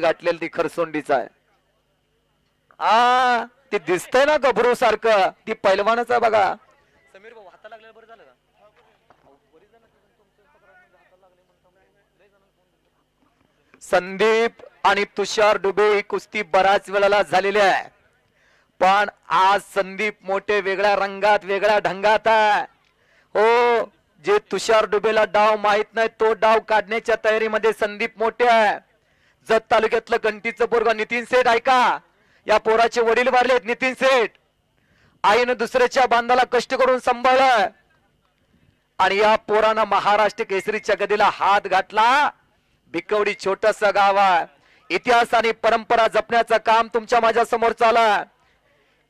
पाय घातलेलं ती खरसोंडीचा आहे. आ ते दिसतंय ना गभरू सारखं. ती पैलवानच आहे बघा. समीर भाऊ हाता लागलेलं बरं झालं का? संदीप आणि तुषार डुबे ही कुस्ती बऱ्याच वेळेला झालेली आहे. पण आज संदीप मोठे वेगळ्या रंगात वेगळ्या ढंगात आहे. हो जे तुषार डुबेला डाव माहीत नाही तो डाव काढण्याच्या तयारीमध्ये संदीप मोठे आहे. जत तालुक्यातलं कंटीचं पोरगा नितीन सेठ ऐका या पोराचे वडील वारलेत नितीन सेठ. आईनं दुसऱ्याच्या बांधाला कष्ट करून सांभाळलं. आणि या पोरानं महाराष्ट्र केसरीच्या गदीला हात घातला. भिकवडी छोटस गाव आहे. इतिहास आणि परंपरा जपण्याचं काम तुमच्या माझ्यासमोर चालू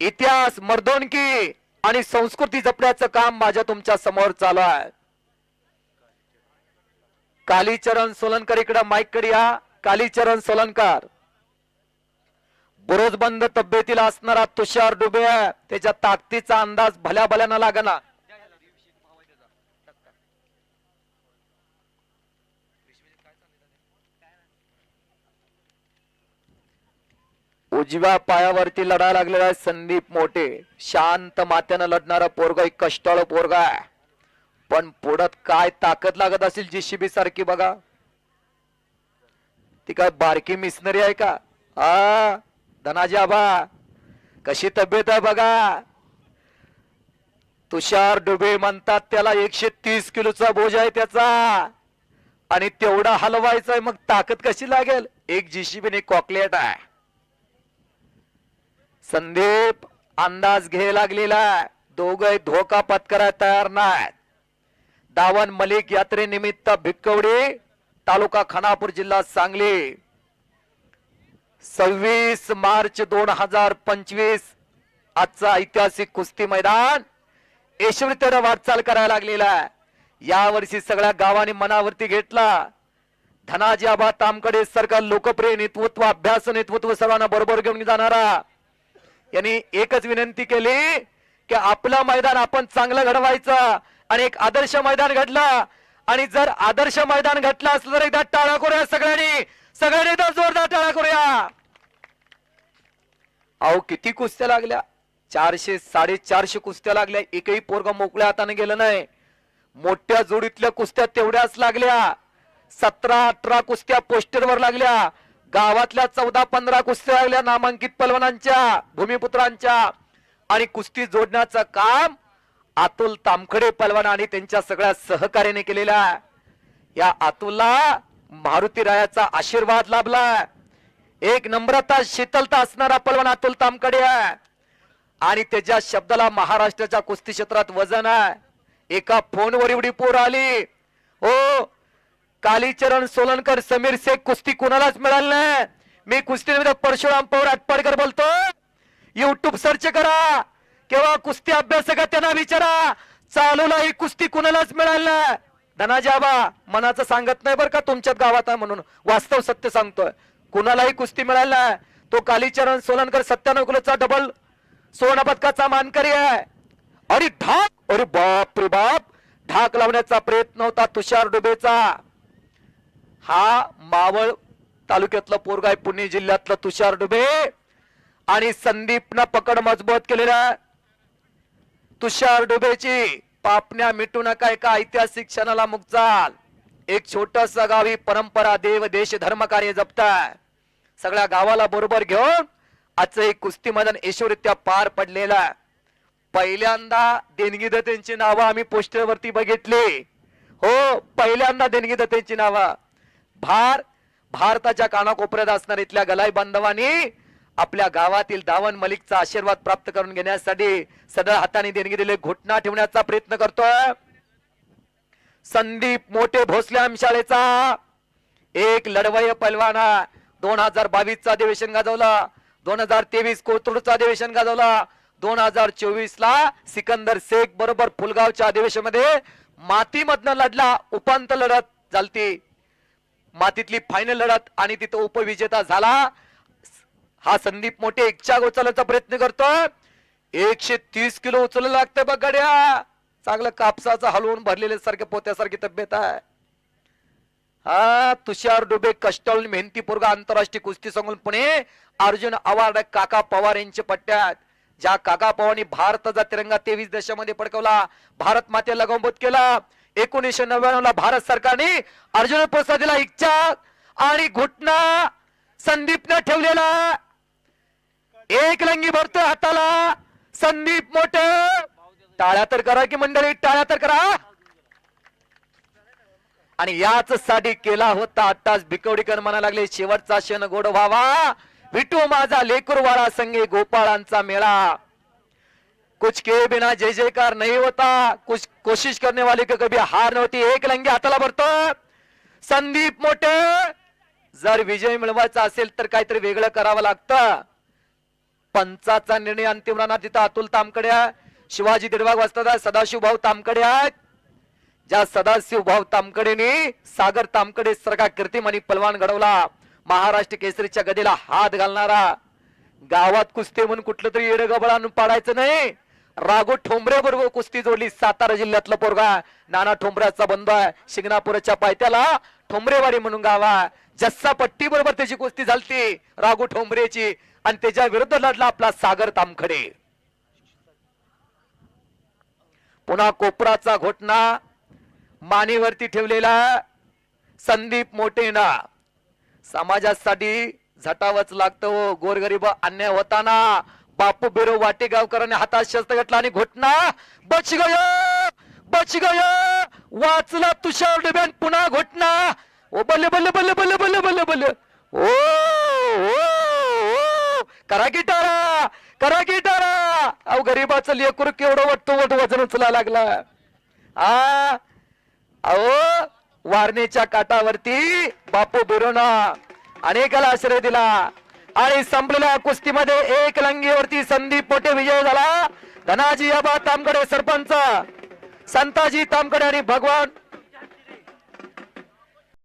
इतिहास मर्दोनकी आणि संस्कृती जपण्याचं काम माझ्या तुमच्यासमोर चालू आहे. कालीचरण सोलनकर इकडं माईककडे या. कालीचरण सोलनकर बुरोजबंद तब्येतीला असणारा तुषार डुबे त्याच्या ताकदीचा अंदाज भल्या भल्यानं लागना. उजव्या पायावरती लढा लागलेला आहे संदीप मोठे. शांत मात्यानं लढणारा पोरगा एक कष्टाळ पोरगा आहे. पण पुढत काय ताकद लागत असेल जीसीबी सारखी बघा. ती काय बारकी मिशनरी आहे का? आ धनाजी आबा कशी तब्येत आहे बघा? तुषार डुबे म्हणतात त्याला एकशे तीस किलोचा बोज आहे त्याचा. आणि तेवढा हलवायचा आहे मग ताकद कशी लागेल? एक जीसीबी कॉकलेट आहे. संदीप अंदाज घे लागलेला दोघं धोका पत्करायला तयार नाहीत. दावन मलिक यात्रेनिमित्त भिक्कवडी तालुका खानापूर जिल्हा सांगली. सव्वीस मार्च दोन हजार पंचवीस आजचा ऐतिहासिक कुस्ती मैदान यशवंतराव वाटचाल करायला लागलेला आहे. यावर्षी सगळ्या गावाने मनावरती घेतला. धनाजी आबा तामकडे सरकार लोकप्रिय नेतृत्व अभ्यास नेतृत्व सर्वांना बरोबर घेऊन जाणारा. यांनी एकच विनंती केली की आपलं मैदान आपण चांगलं घडवायचं आणि एक आदर्श मैदान घडला. आणि जर आदर्श मैदान घडलं असलं तर एकदा टाळा करूया सगळ्यांनी. सगळ्यांनी तर जोरदार टाळा करूया. अहो किती कुस्त्या लागल्या? चारशे साडेचारशे कुस्त्या लागल्या. एकही पोरगा मोकळ्या हाताने गेलं नाही. मोठ्या जोडीतल्या कुस्त्या तेवढ्याच लागल्या. सतरा अठरा कुस्त्या पोस्टरवर लागल्या. गावातल्या चौदा पंधरा कुस्त्या लागल्या नामांकित पलवानांच्या भूमिपुत्रांच्या. आणि कुस्ती जोडण्याचं काम अतुल तामखडे पलवान आणि त्यांच्या सगळ्या सहकार्याने केलेला. या अतुलला मारुती रायाचा आशीर्वाद लाभला. एक नम्रता शीतलता असणारा पलवान अतुल तामकडे आहे. आणि त्याच्या शब्दाला महाराष्ट्राच्या कुस्ती क्षेत्रात वजन आहे. एका फोनवर एवढी पोर आली. ओ कालीचरण सोलनकर समीर शेख कुस्ती कुणालाच मिळाली नाही. मी कुस्ती परशुराम पवार आटपाडकर बोलतो युट्यूब सर्च करा. किंवा कुस्ती अभ्यासक त्यांना विचारा. चालूला ही कुस्ती कुणालाच मिळाली नाही. धनाजाबा मनाचं सांगत नाही बरं का तुमच्यात गावात आहे म्हणून. वास्तव सत्य सांगतोय. कुणालाही कुस्ती मिळाली नाही. तो कालीचरण सोलनकर सत्त्याण्णव किलोचा डबल सुवर्ण पदकाचा मानकरी आहे. अरे ढाक! अरे बाप रे बाप! ढाक लावण्याचा प्रयत्न होता तुषार डुबेचा. हा मावळ तालुक्यातला पोरगा आहे पुणे जिल्ह्यातलं तुषार डुबे. आणि संदीपनं पकड मजबूत केलेला तुषार डुबेची. पापण्या मिटू नका एका ऐतिहासिक क्षणाला मुक्चाल एक छोटस गावी परंपरा देव देश धर्म कार्य जपताय. सगळ्या गावाला बरोबर घेऊन आजचं एक कुस्ती मैदान यशोरित्या पार पडलेला आहे. पहिल्यांदा देणगीदात्यांची नावं आम्ही पोस्टरवरती बघितली. हो पहिल्यांदा देणगीदात्यांची नावं. भार भारताच्या कानाकोपऱ्यात असणार इथल्या गलाई बांधवांनी आपल्या गावातील दावण मलिकचा आशीर्वाद प्राप्त करून घेण्यासाठी सदळ हाताने देणगी दिले घुटना ठेवण्याचा प्रयत्न करतोय. संदीप मोठे भोसले शाळेचा. एक लढवय पैलवाना दोन हजार बावीस चा अधिवेशन गाजवला. दोन हजार तेवीस कोथरूडचा अधिवेशन गाजवला. दोन हजार चोवीस ला सिकंदर शेख बरोबर फुलगावच्या अधिवेशनमध्ये मातीमधनं लढला उपांत लढत झालती. मातीतली फायनल लढत आणि तिथं उपविजेता झाला. हा संदीप मोठे इच्छा उचलण्याचा प्रयत्न करतोय. एकशे तीस किलो उचलायला लागतंय बघ गड्या. चांगलं कापसाचं हलवून भरलेल्या सारखे पोत्यासारखी तब्येत आहे. हा तुषार डुबे कष्टाळून मेहनती पोरगा आंतरराष्ट्रीय कुस्ती संघून पुणे. अर्जुन अवॉर्ड काका पवार यांच्या पट्ट्यात. ज्या काका पवारांनी भारताचा तिरंगा तेवीस देशामध्ये पडकवला भारत मातेला गौबोध केला. एकोणीसशे नव्याण्णव ला भारत सरकारने अर्जुन पुरस्कार दिला इच्छा आणि घुटना संदीपने ठेवलेला. एक लंगी भरतोय हाताला. संदीप मोठे. टाळ्या तर करा की मंडळी टाळ्या तर करा. आणि याच साठी केला होता आताच भिकवडीकर म्हणा लागले शेवटचा क्षण गोड व्हावा. विटू माझा लेकुरवाडा संगे गोपाळांचा मेळा. कुछ के बिना जय जयकार नहीं होता. कुछ कोशिश करने वाले को कभी हार नव्हती. एक लंगी हाताला भरतो संदीप मोठे. जर विजय मिळवायचा असेल तर काहीतरी वेगळं करावं लागतं. पंचाचा निर्णय अंतिम राहणार तिथं अतुल तामकडे आहे. शिवाजी दिडवाग वाजता सदाशिव भाऊ तामकडे आहेत. ज्या सदाशिव भाऊ तामकडेने सागर तामकडे सारखा कीर्तिम आणि पलवान घडवला. महाराष्ट्र केसरीच्या गदीला हात घालणारा. गावात कुस्ती म्हणून कुठलं तरी येडं गबळ आणून पाडायचं नाही. राघो ठोंबरे बरोबर कुस्ती जोडली सातारा जिल्ह्यातलं पोरगा. नाना ठोंबऱ्याचा बंधू आहे शिंगणापुराच्या पायथ्याला ठोंबरेवाडी म्हणून गाव आहे. जस्सा पट्टी बरोबर त्याची कुस्ती झालती राघो ठोंबरेची. आणि त्याच्या विरुद्ध लढला आपला सागर तामखडे. पुन्हा कोपराचा घोटणा मानेवरती ठेवलेला संदीप मोठेना समाजासाठी झटावच लागतं हो गोरगरीब अन्याय होताना. बापू बेरो वाटेगावकरांनी हातात शस्त्र घेतला आणि घोटणा. बच गय बच गय. वाचला तुषार डब्यान पुन्हा घोटणा. ओ बल्ले बल्ले बल्ले बल्ले बल्ले बल्ले बल्ले. ओ! करा की टाळा करा की टाळा अहो गरीबाचं लेकरू केवढं वाटतो वट वजन उचला लागला आ अहो वारणेच्या काठावरती बापू बिरोना अनेकाला आश्रय दिला. आणि संपलेल्या कुस्तीमध्ये एक लंगीवरती संदीप पोटे विजय झाला. धनाजी आबा तामकडे सरपंच संताजी तामकडे आणि भगवान